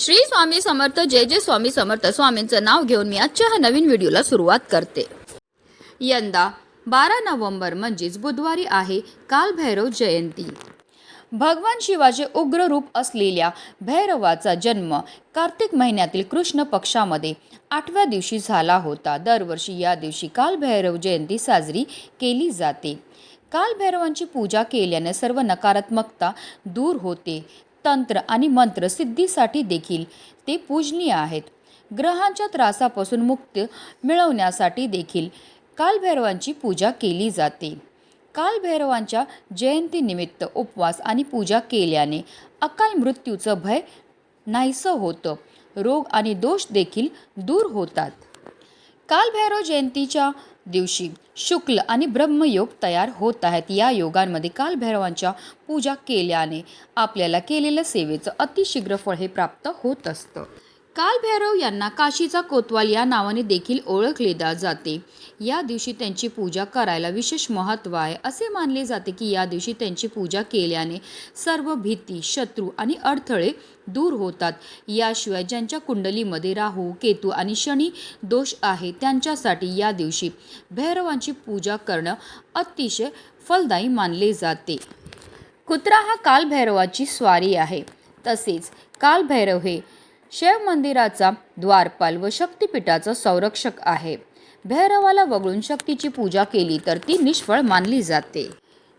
श्री स्वामी समर्थ जय जय स्वामी समर्थ. स्वामींचं नाव घेऊन मी आजच्या ह्या नवीन व्हिडिओला सुरुवात करते. यंदा बारा नोव्हेंबर म्हणजेच बुधवारी आहे कालभैरव जयंती. भगवान शिवाचे उग्र रूप असलेल्या भैरवाचा जन्म कार्तिक महिन्यातील कृष्ण पक्षामध्ये आठव्या दिवशी झाला होता. दरवर्षी या दिवशी कालभैरव जयंती साजरी केली जाते. कालभैरवांची पूजा केल्याने सर्व नकारात्मकता दूर होते. तंत्र आणि मंत्र सिद्धीसाठी देखील ते पूजनीय आहेत. ग्रहांच्या त्रासापासून मुक्ती मिळवण्यासाठी देखील कालभैरवांची पूजा केली जाते. कालभैरवांच्या जयंतीनिमित्त उपवास आणि पूजा केल्याने अकाल मृत्यूचं भय नाहीसं होतं. रोग आणि दोष देखील दूर होतात. कालभैरव जयंतीच्या दिवशी शुक्ल आणि ब्रह्मयोग तयार होत आहेत. या योगांमध्ये कालभैरवांच्या पूजा केल्याने आपल्याला केलेल्या सेवेचं अतिशीघ्र फळ हे प्राप्त होत असतं. कालभैरव यांना काशीचा कोतवाल या नावाने देखील ओळखले जाते. या दिवशी त्यांची पूजा करायला विशेष महत्त्व आहे. असे मानले जाते की या दिवशी त्यांची पूजा केल्याने सर्व भीती शत्रू आणि अडथळे दूर होतात. याशिवाय ज्यांच्या कुंडलीमध्ये राहू केतू आणि शनी दोष आहे त्यांच्यासाठी या दिवशी भैरवांची पूजा करणं अतिशय फलदायी मानले जाते. कुत्रा हा कालभैरवाची स्वारी आहे. तसेच कालभैरव हे शिव मंदिराचा द्वारपाल व शक्तिपीठाचा संरक्षक आहे. भैरवाला वगळून शक्तीची पूजा केली तर ती निष्फळ मानली जाते.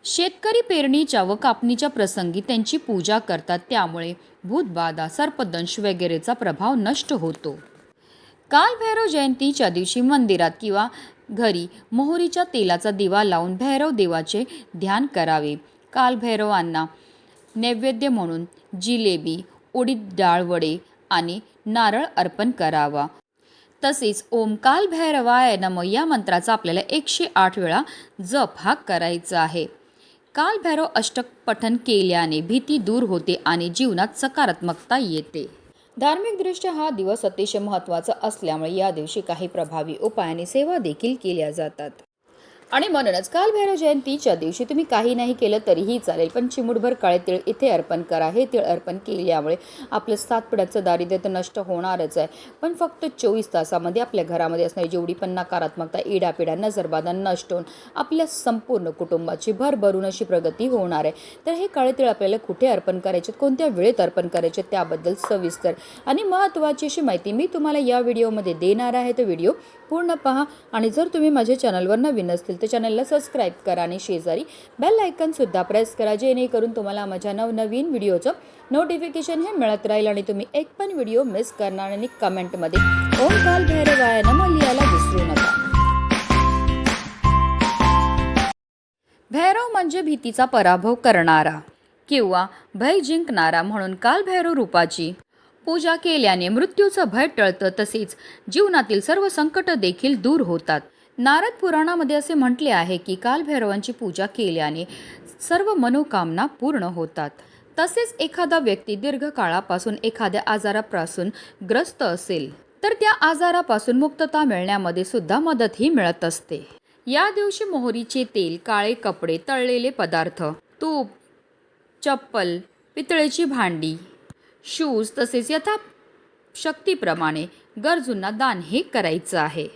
शेतकरी पेरणीच्या व कापणीच्या प्रसंगी त्यांची पूजा करतात त्यामुळे भूतबाधा सर्पदंश वगैरेचा प्रभाव नष्ट होतो. कालभैरव जयंतीच्या दिवशी मंदिरात किंवा घरी मोहरीच्या तेलाचा दिवा लावून भैरव देवाचे ध्यान करावे. कालभैरवांना नैवेद्य म्हणून जिलेबी उडीद डाळ वडे आणि नारळ अर्पण करावा. तसेच ओमकाल भैरवाय नम या मंत्राचा आपल्याला एकशे आठ वेळा जप हा करायचा आहे. काल भैरव अष्टक पठन केल्याने भीती दूर होते आणि जीवनात सकारात्मकता येते. धार्मिकदृष्ट्या हा दिवस अतिशय महत्त्वाचा असल्यामुळे या दिवशी काही प्रभावी उपायाने सेवा देखील केल्या जातात. आणि म्हणूनच कालभैरव जयंतीच्या दिवशी तुम्ही काही नाही केलं तरीही चालेल पण चिमुटभर काळे तिळ इथे अर्पण करा. हे तिळ अर्पण केल्यामुळे आपलं सात पिढ्याचं दारिद्र्य तर नष्ट होणारच आहे. पण फक्त चोवीस तासामध्ये आपल्या घरामध्ये असणारी जेवढी पण नकारात्मकता इडापिडा नजरबाधा नष्ट होऊन आपल्या संपूर्ण कुटुंबाची भरभरून अशी प्रगती होणार आहे. तर हे काळे तिळ आपल्याला कुठे अर्पण करायचे? कोणत्या वेळेत अर्पण करायचे? त्याबद्दल सविस्तर आणि महत्त्वाची अशी माहिती मी तुम्हाला या व्हिडिओमध्ये देणार आहे. तर व्हिडिओ पूर्ण पहा. आणि जर तुम्ही माझ्या चॅनलवर नवीन असतील तर चॅनलला सबस्क्राईब करा आणि शेजारी बेल आयकनसुद्धा प्रेस करा जेणेकरून तुम्हाला माझ्या नवनवीन व्हिडिओचं नोटिफिकेशन हे मिळत राहील आणि तुम्ही एक पण व्हिडिओ मिस करणार आणि कमेंटमध्ये. ओम काल भैरवाय नम लिहायला विसरू नका. भैरव म्हणजे भीतीचा पराभव करणारा किंवा भय जिंकणारा म्हणून कालभैरव रूपाची पूजा केल्याने मृत्यूचं भय टळतं तसेच जीवनातील सर्व संकट देखील दूर होतात. नारद पुराणामध्ये असे म्हटले आहे की कालभैरवांची पूजा केल्याने सर्व मनोकामना पूर्ण होतात. तसेच एखादा व्यक्ती दीर्घकाळापासून एखाद्या आजारापासून ग्रस्त असेल तर त्या आजारापासून मुक्तता मिळण्यामध्ये सुद्धा मदतही मिळत असते. या दिवशी मोहरीचे तेल काळे कपडे तळलेले पदार्थ तूप चप्पल पितळेची भांडी शूज तसेच यथा शक्तीप्रमाणे गरजूंना दान हे करायचं आहे.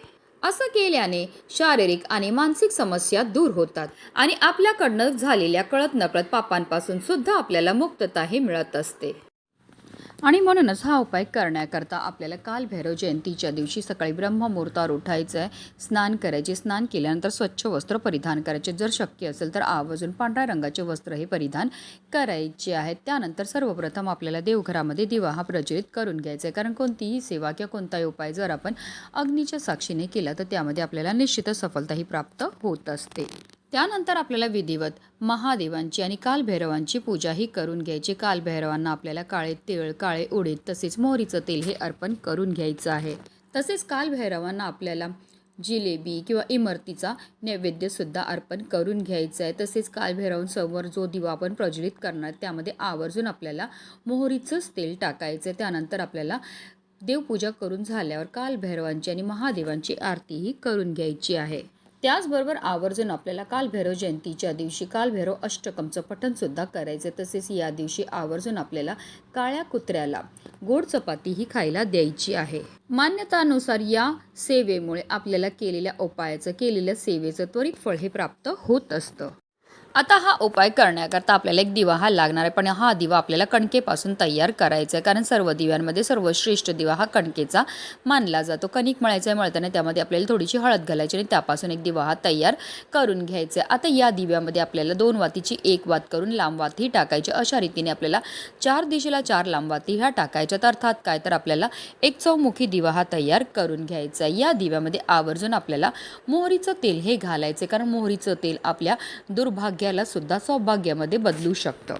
असं केल्याने शारीरिक आणि मानसिक समस्या दूर होतात आणि आपल्याकडनं झालेल्या कळत नकळत पापांपासून सुद्धा आपल्याला मुक्तता हे मिळत असते. आणि म्हणूनच हा उपाय करण्याकरता आपल्याला कालभैरव जयंतीच्या दिवशी सकाळी ब्रह्ममुहूर्तावर उठायचं आहे. स्नान करायचे. स्नान केल्यानंतर स्वच्छ वस्त्र परिधान करायचे. जर शक्य असेल तर आवर्जून पांढऱ्या रंगाचे वस्त्र हे परिधान करायचे आहेत त्यानंतर सर्वप्रथम आपल्याला देवघरामध्ये दिवा हा प्रज्वलित करून घ्यायचा आहे. कारण कोणतीही सेवा किंवा कोणताही उपाय जर आपण अग्नीच्या साक्षीने केला तर त्यामध्ये आपल्याला निश्चितच सफलताही प्राप्त होत असते. त्यानंतर आपल्याला विधिवत महादेवांची आणि कालभैरवांची पूजाही करून घ्यायची. कालभैरवांना आपल्याला काळे तिळ काळे उडीद तसेच मोहरीचं तेल हे अर्पण करून घ्यायचं आहे. तसेच कालभैरवांना आपल्याला जिलेबी किंवा इमरतीचा नैवेद्यसुद्धा अर्पण करून घ्यायचं आहे. तसेच कालभैरवांसमोर जो दिवा आपण प्रज्वलित करणार त्यामध्ये आवर्जून आपल्याला मोहरीचंच तेल टाकायचं आहे. त्यानंतर आपल्याला देवपूजा करून झाल्यावर कालभैरवांची आणि महादेवांची आरतीही करून घ्यायची आहे. त्याचबरोबर आवर्जून आपल्याला कालभैरव जयंतीच्या दिवशी कालभैरव अष्टकमचं पठणसुद्धा करायचं तसेच या दिवशी आवर्जून आपल्याला काळ्या कुत्र्याला गोड चपाती ही खायला द्यायची आहे. मान्यतानुसार या सेवेमुळे आपल्याला केलेल्या उपायाचं केलेल्या सेवेचं त्वरित फळ हे प्राप्त होत असतं. आता हा उपाय करण्याकरता आपल्याला एक दिवा हा लागणार आहे पण हा दिवा आपल्याला कणकेपासून तयार करायचा आहे कारण सर्व दिव्यांमध्ये सर्वश्रेष्ठ दिवा हा कणकेचा मानला जातो. कणिक मळायचं आहे मळताना त्यामध्ये आपल्याला थोडीशी हळद घालायची आणि त्यापासून एक दिवा हा तयार करून घ्यायचा आहे. आता या दिव्यामध्ये आपल्याला दोन वातीची एक वात करून लांब वात ही टाकायची. अशा रीतीने आपल्याला चार दिशेला चार लांब वाती ह्या टाकायच्या तर अर्थात काय? तर आपल्याला एक चौमुखी दिवा हा तयार करून घ्यायचा आहे. या दिव्यामध्ये आवर्जून आपल्याला मोहरीचं तेल हे घालायचे कारण मोहरीचं तेल आपल्या दुर्भाग्य दुर्भाग्याला सुद्धा सौभाग्यामध्ये बदलू शकतं.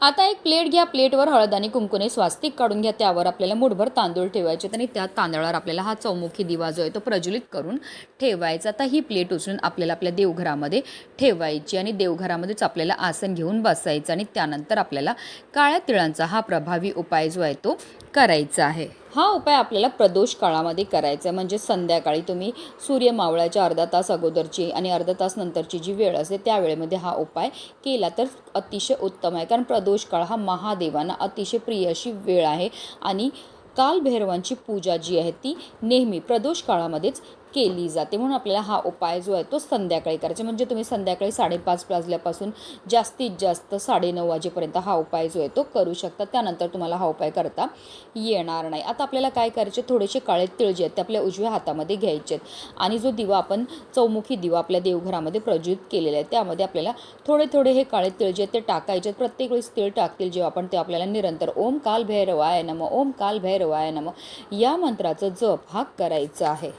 आता एक प्लेट घ्या प्लेटवर हळद आणि कुंकुने स्वास्तिक काढून घ्या. त्यावर आपल्याला मुठभर तांदूळ ठेवायचे आणि त्या तांदळावर आपल्याला हा चौमुखी दिवा जो आहे तो प्रज्वलित करून ठेवायचा. आता ही प्लेट उचलून आपल्याला आपल्या देवघरामध्ये ठेवायची आणि देवघरामध्येच आपल्याला आसन घेऊन बसायचं आणि त्यानंतर आपल्याला काळ्या तिळांचा हा प्रभावी उपाय जो आहे तो करायचा आहे. हा उपाय आपल्याला प्रदोष काळामध्ये करायचा आहे. म्हणजे संध्याकाळी तुम्ही सूर्य मावळ्याच्या अर्धा तास अगोदरची आणि अर्धा तास नंतरची जी वेळ असते त्या वेळेमध्ये हा उपाय केला तर अतिशय उत्तम आहे. कारण प्रदोष काळ हा महादेवांना अतिशय प्रिय अशी वेळ आहे. आणि कालभैरवांची पूजा जी आहे ती नेहमी प्रदोष काळामध्येच केली जाते म्हणून आपल्याला हा उपाय जो आहे तो संध्याकाळी करायचा. म्हणजे तुम्ही संध्याकाळी साडेपाच वाजल्यापासून जास्तीत जास्त साडेनऊ वाजेपर्यंत हा उपाय जो आहे तो करू शकता. त्यानंतर तुम्हाला हा उपाय करता येणार नाही. आता आपल्याला काय करायचे? थोडेसे काळे तिळ जे आहेत ते आपल्या उजव्या हातामध्ये घ्यायचे आहेत. आणि जो दिवा आपण चौमुखी दिवा आपल्या देवघरामध्ये प्रज्वलित केलेला आहे त्यामध्ये आपल्याला थोडे थोडे हे काळे तिळ जे आहेत ते टाकायचे आहेत. प्रत्येक वेळेस तिळ टाकतील जेव्हा आपण ते आपल्याला निरंतर ओम काल भैरवाय नम ओम काल भैरवाय नम या मंत्राचं जप हा करायचा आहे.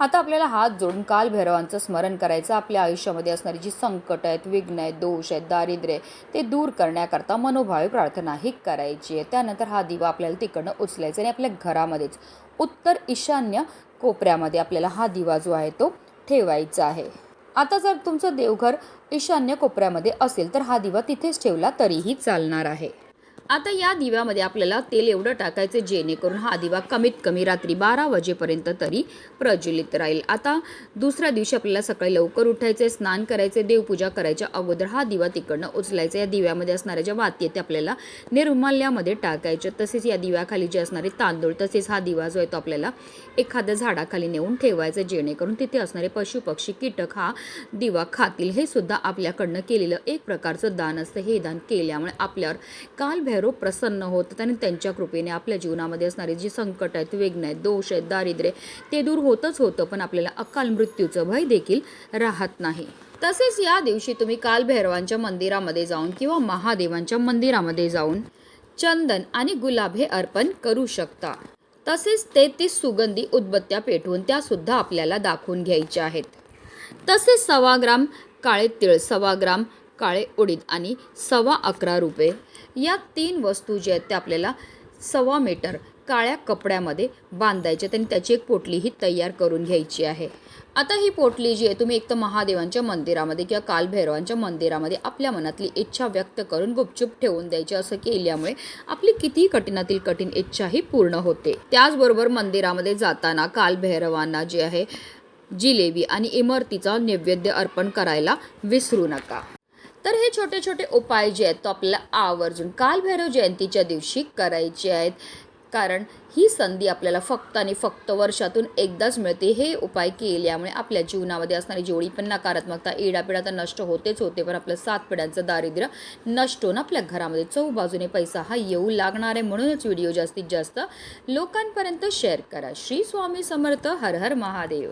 आता आपल्याला हात जोडून कालभैरवांचं स्मरण करायचं आपल्या आयुष्यामध्ये असणारी जी संकट आहेत विघ्न आहेत दोष आहेत दारिद्र्य आहे ते दूर करण्याकरता मनोभावी प्रार्थना ही करायची आहे. त्यानंतर हा दिवा आपल्याला तिकडनं उचलायचा आणि आपल्या घरामध्येच उत्तर ईशान्य कोपऱ्यामध्ये आपल्याला हा दिवा जो आहे तो ठेवायचा आहे. आता जर तुमचं देवघर ईशान्य कोपऱ्यामध्ये असेल तर हा दिवा तिथेच ठेवला तरीही चालणार आहे. आता या दिव्यामध्ये आपल्याला तेल एवढं टाकायचं जेणेकरून हा दिवा कमीत कमी रात्री बारा वाजेपर्यंत तरी प्रज्वलित राहील. आता दुसऱ्या दिवशी आपल्याला सकाळी लवकर उठायचे स्नान करायचे देवपूजा करायच्या अगोदर हा दिवा तिकडनं उचलायचा. या दिव्यामध्ये असणाऱ्या ज्या वाती आहेत त्या आपल्याला निर्माल्यामध्ये टाकायचे तसेच या दिव्याखाली जे असणारे तांदूळ तसेच हा दिवा जो आहे तो आपल्याला एखाद्या झाडाखाली नेऊन ठेवायचं जेणेकरून तिथे असणारे पशु पक्षी कीटक हा दिवा खातील. हे सुद्धा आपल्याकडनं केलेलं एक प्रकारचं दान असतं. हे दान केल्यामुळे आपल्यावर काल भैरव प्रसन्न होतात आणि त्यांच्या कृपेने आपल्या जीवनामध्ये असणारे जी संकट आहेत विघ्न आहेत दोष आहेत दारिद्र्य ते दूर होतच होतं पण आपल्याला अकाल मृत्यूचं भय देखील राहत नाही. तसेच या दिवशी तुम्ही कालभैरवांच्या मंदिरामध्ये जाऊन किंवा महादेवांच्या मंदिरामध्ये जाऊन चंदन आणि गुलाब हे अर्पण करू शकता. तसेच तेहतीस सुगंधी उदबत्त्या पेटवून त्या सुद्धा आपल्याला दाखवून घ्यायच्या आहेत. तसेच सव्वा ग्राम काळे तिळ सव्वा ग्राम काळे उडीद आणि सव्वा अकरा रुपये. या तीन वस्तू ज्या आहेत त्या आपल्याला सव्वा मीटर काळ्या कपड्यामध्ये बांधायच्यात आणि त्याची एक पोटली ही तयार करून घ्यायची आहे. आता ही पोटली जी आहे तुम्ही एक तर महादेवांच्या मंदिरामध्ये किंवा कालभैरवांच्या मंदिरामध्ये आपल्या मनातली इच्छा व्यक्त करून गुपचूप ठेवून द्यायची असं केल्यामुळे आपली कितीही कठीणातील कठीण इच्छा ही पूर्ण होते. त्याचबरोबर मंदिरामध्ये जाताना कालभैरवांना जे आहे जिलेबी आणि इमरतीचा नैवेद्य अर्पण करायला विसरू नका. तर हे छोटे छोटे उपाय जे आहेत तो आपल्याला आवर्जून कालभैरव जयंतीच्या दिवशी करायचे आहेत. कारण ही संधी आपल्याला फक्त आणि फक्त वर्षातून एकदाच मिळते. हे उपाय केल्यामुळे आपल्या जीवनामध्ये असणारी जेवढी पण नकारात्मकता इडापिडा तर नष्ट होतेच होते. पण आपलं सात पिढ्यांचं दारिद्र्य नष्ट होऊन आपल्या घरामध्ये चौबाजूने पैसा हा येऊ लागणार आहे. म्हणूनच व्हिडिओ जास्तीत जास्त लोकांपर्यंत शेअर करा. श्री स्वामी समर्थ. हर हर महादेव.